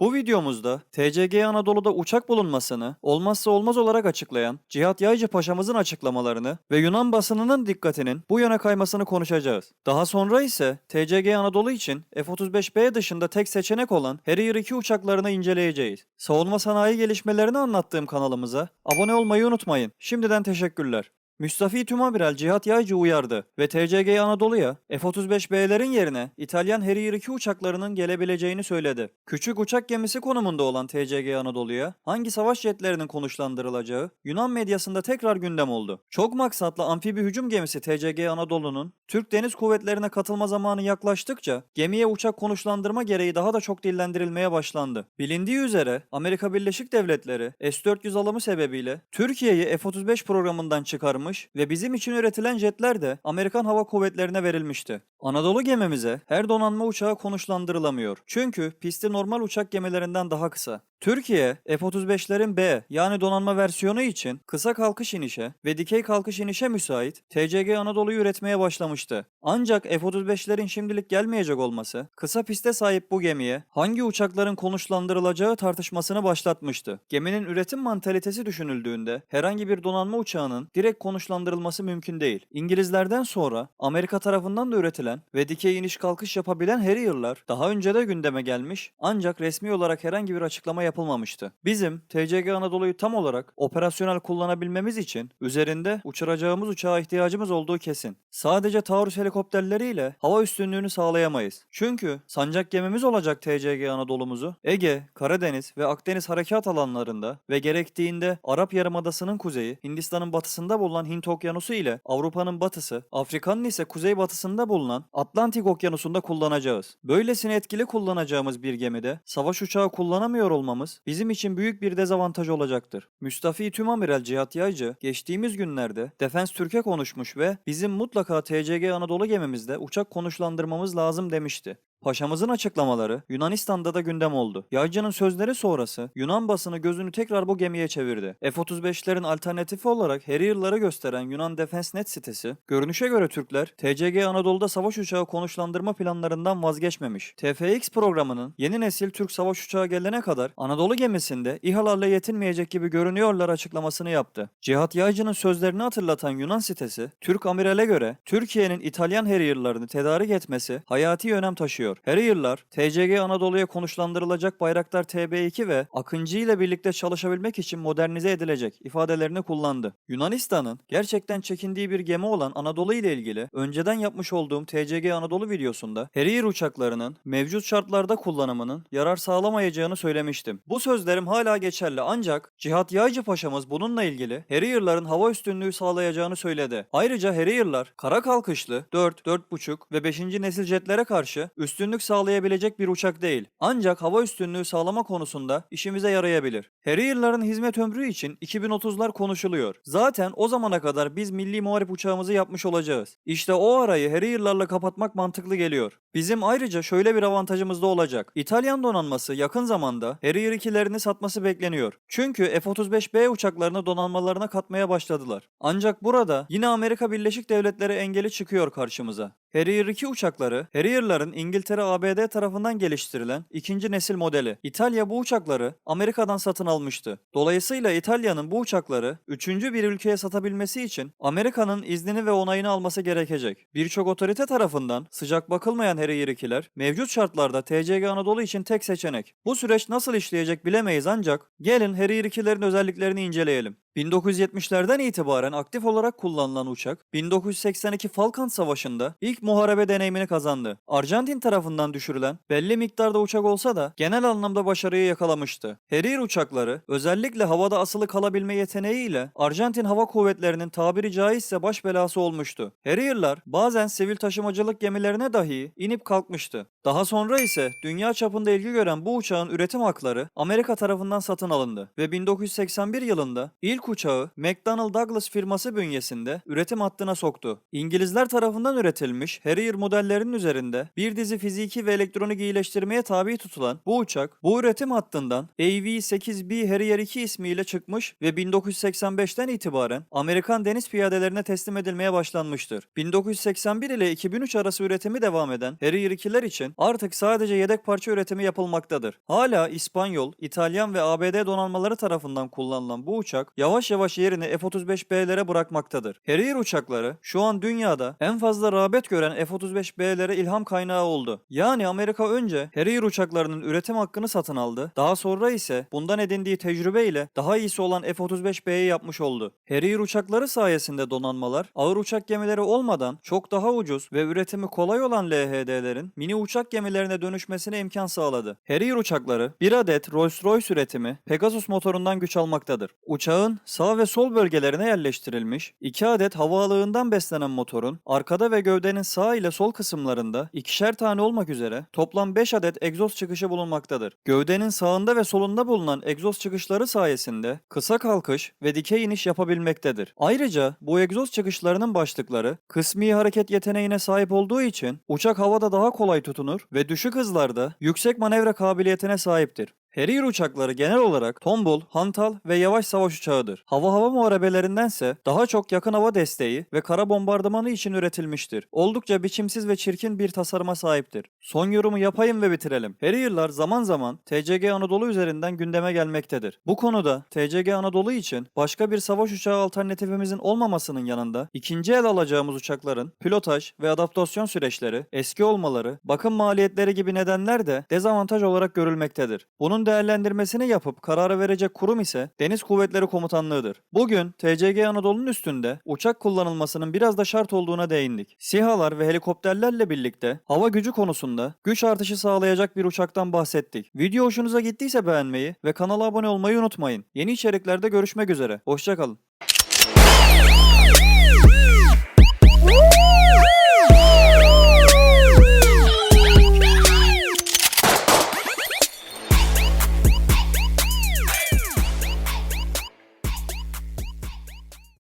Bu videomuzda TCG Anadolu'da uçak bulunmasını olmazsa olmaz olarak açıklayan Cihat Yaycı Paşa'mızın açıklamalarını ve Yunan basınının dikkatinin bu yöne kaymasını konuşacağız. Daha sonra ise TCG Anadolu için F-35B dışında tek seçenek olan Harrier 2 uçaklarını inceleyeceğiz. Savunma sanayi gelişmelerini anlattığım kanalımıza abone olmayı unutmayın. Şimdiden teşekkürler. Müstafi Tümamiral Cihat Yaycı uyardı ve TCG Anadolu'ya F-35B'lerin yerine İtalyan Harrier 2 uçaklarının gelebileceğini söyledi. Küçük uçak gemisi konumunda olan TCG Anadolu'ya hangi savaş jetlerinin konuşlandırılacağı Yunan medyasında tekrar gündem oldu. Çok maksatlı amfibi hücum gemisi TCG Anadolu'nun Türk Deniz Kuvvetleri'ne katılma zamanı yaklaştıkça gemiye uçak konuşlandırma gereği daha da çok dillendirilmeye başlandı. Bilindiği üzere Amerika Birleşik Devletleri S-400 alımı sebebiyle Türkiye'yi F-35 programından çıkarmış ve bizim için üretilen jetler de Amerikan Hava Kuvvetleri'ne verilmişti. Anadolu gemimize her donanma uçağı konuşlandırılamıyor. Çünkü pisti normal uçak gemilerinden daha kısa. Türkiye F-35'lerin B yani donanma versiyonu için kısa kalkış inişe ve dikey kalkış inişe müsait TCG Anadolu'yu üretmeye başlamıştı. Ancak F-35'lerin şimdilik gelmeyecek olması kısa piste sahip bu gemiye hangi uçakların konuşlandırılacağı tartışmasını başlatmıştı. Geminin üretim mantalitesi düşünüldüğünde herhangi bir donanma uçağının direkt konuşlandırılması mümkün değil. İngilizlerden sonra Amerika tarafından da üretilen ve dikey iniş kalkış yapabilen Harrier'lar daha önce de gündeme gelmiş ancak resmi olarak herhangi bir açıklama yapılmamıştı. Bizim TCG Anadolu'yu tam olarak operasyonel kullanabilmemiz için üzerinde uçuracağımız uçağa ihtiyacımız olduğu kesin. Sadece taarruz helikopterleriyle hava üstünlüğünü sağlayamayız. Çünkü sancak gemimiz olacak TCG Anadolu'muzu Ege, Karadeniz ve Akdeniz harekat alanlarında ve gerektiğinde Arap Yarımadası'nın kuzeyi, Hindistan'ın batısında bulunan Hint Okyanusu ile Avrupa'nın batısı, Afrika'nın ise kuzeybatısında bulunan Atlantik Okyanusu'nda kullanacağız. Böylesine etkili kullanacağımız bir gemide savaş uçağı kullanamıyor olmamız bizim için büyük bir dezavantaj olacaktır. Müstafi Tümamiral Cihat Yaycı geçtiğimiz günlerde Defense Türkiye konuşmuş ve bizim mutlaka TCG Anadolu gemimizde uçak konuşlandırmamız lazım demişti. Paşamızın açıklamaları Yunanistan'da da gündem oldu. Yaycı'nın sözleri sonrası Yunan basını gözünü tekrar bu gemiye çevirdi. F-35'lerin alternatifi olarak Harrier'ları gösteren Yunan Defense.net sitesi, görünüşe göre Türkler TCG Anadolu'da savaş uçağı konuşlandırma planlarından vazgeçmemiş. TFX programının yeni nesil Türk savaş uçağı gelene kadar Anadolu gemisinde İHA'larla yetinmeyecek gibi görünüyorlar açıklamasını yaptı. Cihat Yaycı'nın sözlerini hatırlatan Yunan sitesi, Türk amirale göre Türkiye'nin İtalyan Harrier'larını tedarik etmesi hayati önem taşıyor. Harrier'lar, TCG Anadolu'ya konuşlandırılacak Bayraktar TB2 ve Akıncı ile birlikte çalışabilmek için modernize edilecek ifadelerini kullandı. Yunanistan'ın gerçekten çekindiği bir gemi olan Anadolu ile ilgili önceden yapmış olduğum TCG Anadolu videosunda Harrier uçaklarının mevcut şartlarda kullanımının yarar sağlamayacağını söylemiştim. Bu sözlerim hala geçerli ancak Cihat Yaycı Paşa'mız bununla ilgili Harrier'ların hava üstünlüğü sağlayacağını söyledi. Ayrıca Harrier'lar kara kalkışlı 4, 4.5 ve 5. nesil jetlere karşı üstünlük sağlayabilecek bir uçak değil. Ancak hava üstünlüğü sağlama konusunda işimize yarayabilir. Harrier'ların hizmet ömrü için 2030'lar konuşuluyor. Zaten o zamana kadar biz milli muharip uçağımızı yapmış olacağız. İşte o arayı Harrier'larla kapatmak mantıklı geliyor. Bizim ayrıca şöyle bir avantajımız da olacak. İtalyan donanması yakın zamanda Harrier 2'lerini satması bekleniyor. Çünkü F-35B uçaklarını donanmalarına katmaya başladılar. Ancak burada yine Amerika Birleşik Devletleri engeli çıkıyor karşımıza. Harrier 2 uçakları, Harrier'ların İngiltere ABD tarafından geliştirilen ikinci nesil modeli. İtalya bu uçakları Amerika'dan satın almıştı. Dolayısıyla İtalya'nın bu uçakları üçüncü bir ülkeye satabilmesi için Amerika'nın iznini ve onayını alması gerekecek. Birçok otorite tarafından sıcak bakılmayan Harrier 2'ler mevcut şartlarda TCG Anadolu için tek seçenek. Bu süreç nasıl işleyecek bilemeyiz ancak gelin Harrier 2'lerin özelliklerini inceleyelim. 1970'lerden itibaren aktif olarak kullanılan uçak 1982 Falkland Savaşı'nda ilk muharebe deneyimini kazandı. Arjantin tarafından düşürülen belli miktarda uçak olsa da genel anlamda başarıyı yakalamıştı. Harrier uçakları özellikle havada asılı kalabilme yeteneğiyle Arjantin Hava Kuvvetleri'nin tabiri caizse baş belası olmuştu. Harrier'lar bazen sivil taşımacılık gemilerine dahi inip kalkmıştı. Daha sonra ise dünya çapında ilgi gören bu uçağın üretim hakları Amerika tarafından satın alındı ve 1981 yılında ilk uçağı McDonnell Douglas firması bünyesinde üretim hattına soktu. İngilizler tarafından üretilmiş Harrier modellerinin üzerinde bir dizi fiziki ve elektronik iyileştirmeye tabi tutulan bu uçak bu üretim hattından AV-8B Harrier 2 ismiyle çıkmış ve 1985'ten itibaren Amerikan deniz piyadelerine teslim edilmeye başlanmıştır. 1981 ile 2003 arası üretimi devam eden Harrier 2'ler için artık sadece yedek parça üretimi yapılmaktadır. Hala İspanyol, İtalyan ve ABD donanmaları tarafından kullanılan bu uçak yavaş yavaş yerini F-35B'lere bırakmaktadır. Harrier uçakları şu an dünyada en fazla rağbet gören F-35B'lere ilham kaynağı oldu. Yani Amerika önce Harrier uçaklarının üretim hakkını satın aldı. Daha sonra ise bundan edindiği tecrübe ile daha iyisi olan F-35B'yi yapmış oldu. Harrier uçakları sayesinde donanmalar ağır uçak gemileri olmadan çok daha ucuz ve üretimi kolay olan LHD'lerin mini uçak gemilerine dönüşmesine imkan sağladı. Harrier uçakları bir adet Rolls-Royce üretimi Pegasus motorundan güç almaktadır. Uçağın sağ ve sol bölgelerine yerleştirilmiş 2 adet hava alığından beslenen motorun arkada ve gövdenin sağ ile sol kısımlarında ikişer tane olmak üzere toplam 5 adet egzoz çıkışı bulunmaktadır. Gövdenin sağında ve solunda bulunan egzoz çıkışları sayesinde kısa kalkış ve dikey iniş yapabilmektedir. Ayrıca bu egzoz çıkışlarının başlıkları kısmi hareket yeteneğine sahip olduğu için uçak havada daha kolay tutunur ve düşük hızlarda yüksek manevra kabiliyetine sahiptir. Harrier uçakları genel olarak tombul, hantal ve yavaş savaş uçağıdır. Hava hava muharebelerindense daha çok yakın hava desteği ve kara bombardımanı için üretilmiştir. Oldukça biçimsiz ve çirkin bir tasarıma sahiptir. Son yorumu yapayım ve bitirelim. Harrier'lar zaman zaman TCG Anadolu üzerinden gündeme gelmektedir. Bu konuda TCG Anadolu için başka bir savaş uçağı alternatifimizin olmamasının yanında ikinci el alacağımız uçakların pilotaj ve adaptasyon süreçleri, eski olmaları, bakım maliyetleri gibi nedenler de dezavantaj olarak görülmektedir. Bunun değerlendirmesini yapıp kararı verecek kurum ise Deniz Kuvvetleri Komutanlığı'dır. Bugün TCG Anadolu'nun üstünde uçak kullanılmasının biraz da şart olduğuna değindik. SİHA'lar ve helikopterlerle birlikte hava gücü konusunda güç artışı sağlayacak bir uçaktan bahsettik. Video hoşunuza gittiyse beğenmeyi ve kanala abone olmayı unutmayın. Yeni içeriklerde görüşmek üzere. Hoşçakalın.